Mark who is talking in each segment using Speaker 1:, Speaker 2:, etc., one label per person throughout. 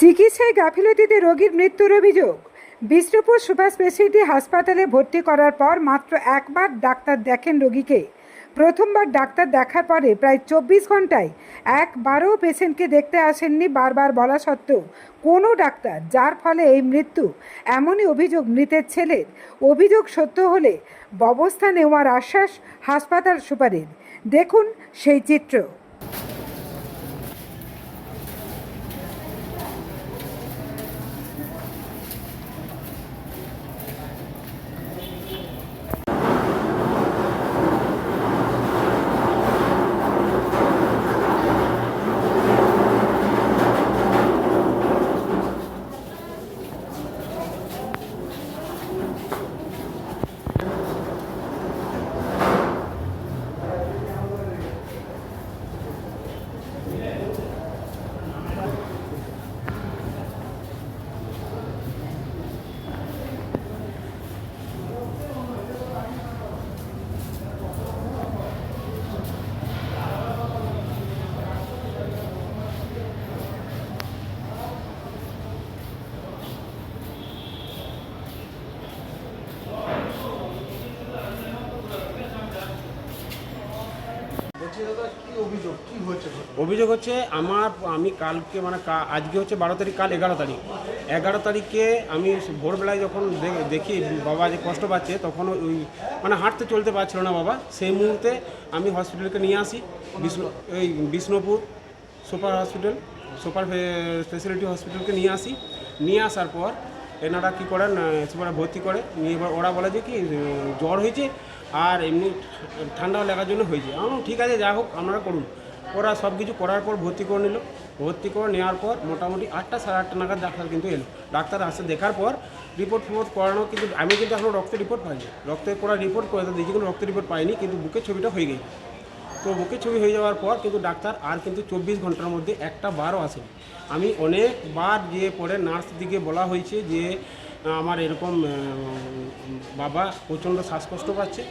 Speaker 1: চিকিৎসায় গাফিলতিতে রোগীর মৃত্যুর অভিযোগ। বিষ্ণুপুর সুপার স্পেশালিটি হাসপাতালে ভর্তি করার পর মাত্র একবার ডাক্তার দেখেন রোগীকে। প্রথমবার ডাক্তার দেখার পরে প্রায় চব্বিশ ঘন্টায় একবারও পেশেন্টকে দেখতে আসেননি বারবার বলা সত্ত্বেও কোনো ডাক্তার, যার ফলে এই মৃত্যু এমনই অভিযোগ মৃতের ছেলের। অভিযোগ সত্য হলে ব্যবস্থা নেওয়ার আশ্বাস হাসপাতাল সুপারের। দেখুন সেই চিত্র।
Speaker 2: অভিযোগ?
Speaker 3: হচ্ছে আমার, আমি কালকে মানে আজকে হচ্ছে বারো তারিখ, কাল এগারো তারিখ। এগারো তারিখে আমি ভোরবেলায় যখন দেখি বাবা যে কষ্ট পাচ্ছে, তখন ওই মানে হাঁটতে চলতে পারছিল না বাবা। সেই মুহূর্তে আমি হসপিটালকে নিয়ে আসি, বিষ্ণু, এই Bishnupur super hospital, super speciality হসপিটালকে নিয়ে আসি। নিয়ে আসার পর এনারা কী করেন সুপারে ভর্তি করে, নিয়ে ওরা বলে যে কি জ্বর হয়েছে আর এমনি ঠান্ডা লাগার জন্য হয়েছে। আমি ঠিক আছে, যা হোক, আপনারা করুন। ওরা সব কিছু করার পর ভর্তি করে নিল। ভর্তি করে নেওয়ার পর মোটামুটি আটটা সাড়ে আটটা নাগাদ ডাক্তার কিন্তু এলো। ডাক্তার আসে, দেখার পর রিপোর্ট ফিপোর্ট করানো কিন্তু, আমি কিন্তু এখনও রক্তের রিপোর্ট পাইনি। রক্তের করা রিপোর্ট করে দিয়েছি কিন্তু রক্তের রিপোর্ট পাইনি, কিন্তু বুকের ছবিটা হয়ে গেছে। তো বুকের ছবি হয়ে যাওয়ার পর কিন্তু ডাক্তার আর কিন্তু চব্বিশ ঘণ্টার মধ্যে একটা বারও আসেনি। আমি অনেকবার যে পরে নার্স দিকে বলা হয়েছে যে আমার এরকম বাবা প্রচণ্ড শ্বাসকষ্ট পাচ্ছে।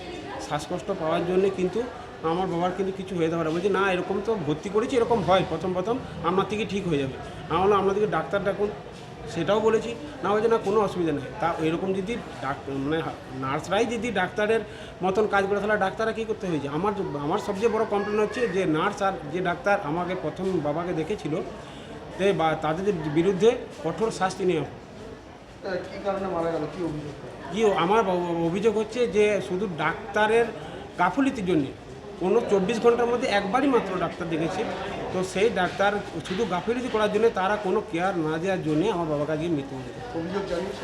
Speaker 3: শ্বাসকষ্ট পাওয়ার জন্য কিন্তু আমার বাবার কিন্তু কিছু হয়ে না। বলছি, না, এরকম তো ভর্তি করেছি, এরকম হয়। প্রথম প্রথম আপনার থেকে ঠিক হয়ে যাবে। আমি বললাম আপনাদেরকে ডাক্তার ডাকুন। সেটাও বলেছি। না বলছে, না, কোনো অসুবিধা নেই। তা এরকম যদি মানে নার্সরাই যদি ডাক্তারের মতন কাজ করে, তাহলে ডাক্তাররা কী করতে হয়েছে? আমার আমার সবচেয়ে বড় কমপ্লেন হচ্ছে যে, নার্স আর যে ডাক্তার আমাকে প্রথম বাবাকে দেখেছিল বা, তাদের বিরুদ্ধে কঠোর শাস্তি নেওয়া।
Speaker 2: কি কারণে মারা গেল কি অভিযোগ?
Speaker 3: কি আমার অভিযোগ হচ্ছে যে শুধু ডাক্তারের গাফুলিতির জন্য কোনো চব্বিশ ঘণ্টার মধ্যে একবারই মাত্র ডাক্তার দেখেছে। তো সেই ডাক্তার শুধু গাফিলতি করার জন্য তারা কোনো কেয়ার না দেওয়ার জন্য আমার বাবাকে আজকে মৃত্যু হয়েছে।
Speaker 2: অভিযোগ জানিয়েছে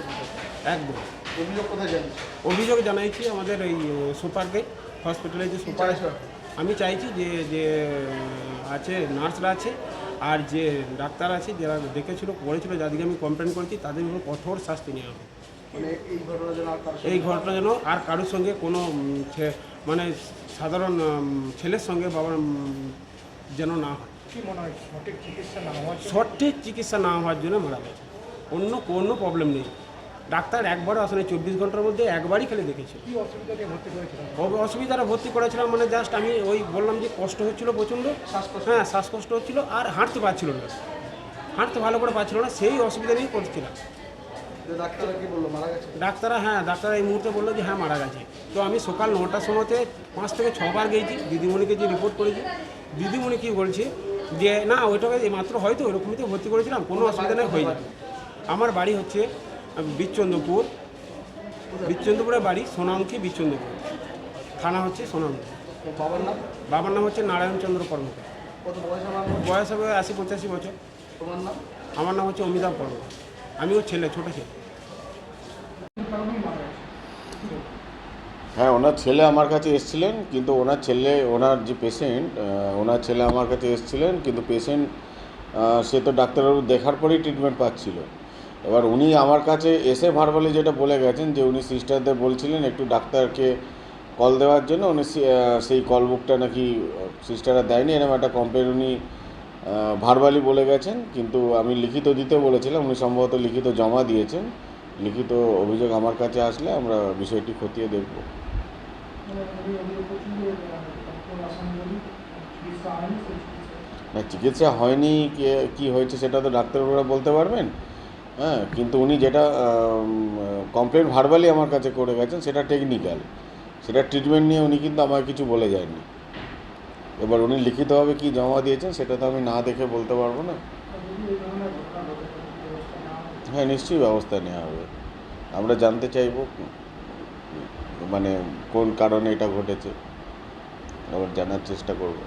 Speaker 3: একদম।
Speaker 2: অভিযোগ কোথায় জানিয়েছে?
Speaker 3: অভিযোগ জানাইছি আমাদের এই সুপারকে হসপিটালে যে সুপার আমি চাইছি যে যে আছে নার্সরা আছে আর যে ডাক্তার আছে যারা দেখেছিল করেছিল যাদেরকে আমি কমপ্লেন করেছি তাদের উপর কঠোর শাস্তি নিয়ে হবে।
Speaker 2: মানে এই ঘটনা যেন আর কারোর সঙ্গে-
Speaker 3: ঘটনা যেন আর কারোর সঙ্গে কোনো ছে- মানে সাধারণ ছেলের সঙ্গে বাবার যেন না হয়।
Speaker 2: কি সঠিক চিকিৎসা না হওয়ার জন্য?
Speaker 3: সঠিক চিকিৎসা না হওয়ার জন্য মারা গেছে। অন্য কোনো প্রবলেম নেই। ডাক্তার একবারও আসলে চব্বিশ ঘণ্টার মধ্যে একবারই খালি দেখেছে। অসুবিধাটা ভর্তি করেছিলাম মানে জাস্ট আমি ওই বললাম যে কষ্ট হচ্ছিল প্রচণ্ড। হ্যাঁ শ্বাসকষ্ট হচ্ছিল আর হাঁটতে পারছিল না। হাঁটতে ভালো করে পারছিল না সেই অসুবিধা নিয়ে করছিলাম
Speaker 2: ডাক্তাররা
Speaker 3: ডাক্তাররা হ্যাঁ ডাক্তার এই মুহূর্তে বলল যে হ্যাঁ মারা গেছে। তো আমি সকাল নটার সময়তে পাঁচ থেকে ছবার গেছি দিদিমণিকে যে রিপোর্ট করেছি। দিদিমণি কী বলছে যে না ওইটাকে এই মাত্র হয়তো ওইরকমই তো ভর্তি করেছিলাম কোনো অসুবিধা নেই হয়ে যাবে। আমার বাড়ি হচ্ছে বিচ্চন্দ্রপুর বিচ্চন্দ্রপুরের বাড়ি সোনামুখী বিচ্চন্দ্রপুর থানা হচ্ছে সোনামুখী
Speaker 2: বাবার নাম?
Speaker 3: বাবার নাম হচ্ছে নারায়ণচন্দ্র কর্মকার
Speaker 2: বয়স
Speaker 3: হবে আশি পঁচাশি বছর।
Speaker 2: তোমার নাম?
Speaker 3: আমার নাম হচ্ছে অমিতাভ কর্মকার আমি ওর ছেলে ছোটো ছেলে।
Speaker 4: হ্যাঁ ওনার ছেলে আমার কাছে এসেছিলেন কিন্তু ওনার ছেলে ওনার যে পেশেন্ট ওনার ছেলে আমার কাছে এসেছিলেন কিন্তু পেশেন্ট সে তো ডাক্তারবাবু দেখার পরেই ট্রিটমেন্ট পাচ্ছিল। এবার উনি আমার কাছে এসে ভারবালি যেটা বলে গেছেন যে উনি সিস্টারদের বলছিলেন একটু ডাক্তারকে কল দেওয়ার জন্য, উনি সেই কল বুকটা নাকি সিস্টাররা দেয়নি, এরকম একটা কমপ্লেন উনি ভারবালি বলে গেছেন। কিন্তু আমি লিখিত দিতে বলেছিলাম, উনি সম্ভবত লিখিত জমা দিয়েছেন। লিখিত অভিযোগ আমার কাছে আসলে আমরা বিষয়টি খতিয়ে দেখব। না, চিকিৎসা হয়নি, কে- কী হয়েছে সেটা তো ডাক্তারবাবুরা বলতে পারবেন। হ্যাঁ কিন্তু উনি যেটা কমপ্লেন ভার্বালি আমার কাছে করে গেছেন, সেটা টেকনিক্যাল সেটা ট্রিটমেন্ট নিয়ে উনি কিন্তু আমাকে কিছু বলে যায়নি। এবার উনি লিখিতভাবে কি জমা দিয়েছেন, সেটা তো আমি না দেখে বলতে পারব না। হ্যাঁ নিশ্চয়ই ব্যবস্থা নেওয়া হবে। আমরা জানতে চাইব মানে কোন কারণে এটা ঘটেছে। আবার জানার চেষ্টা করব।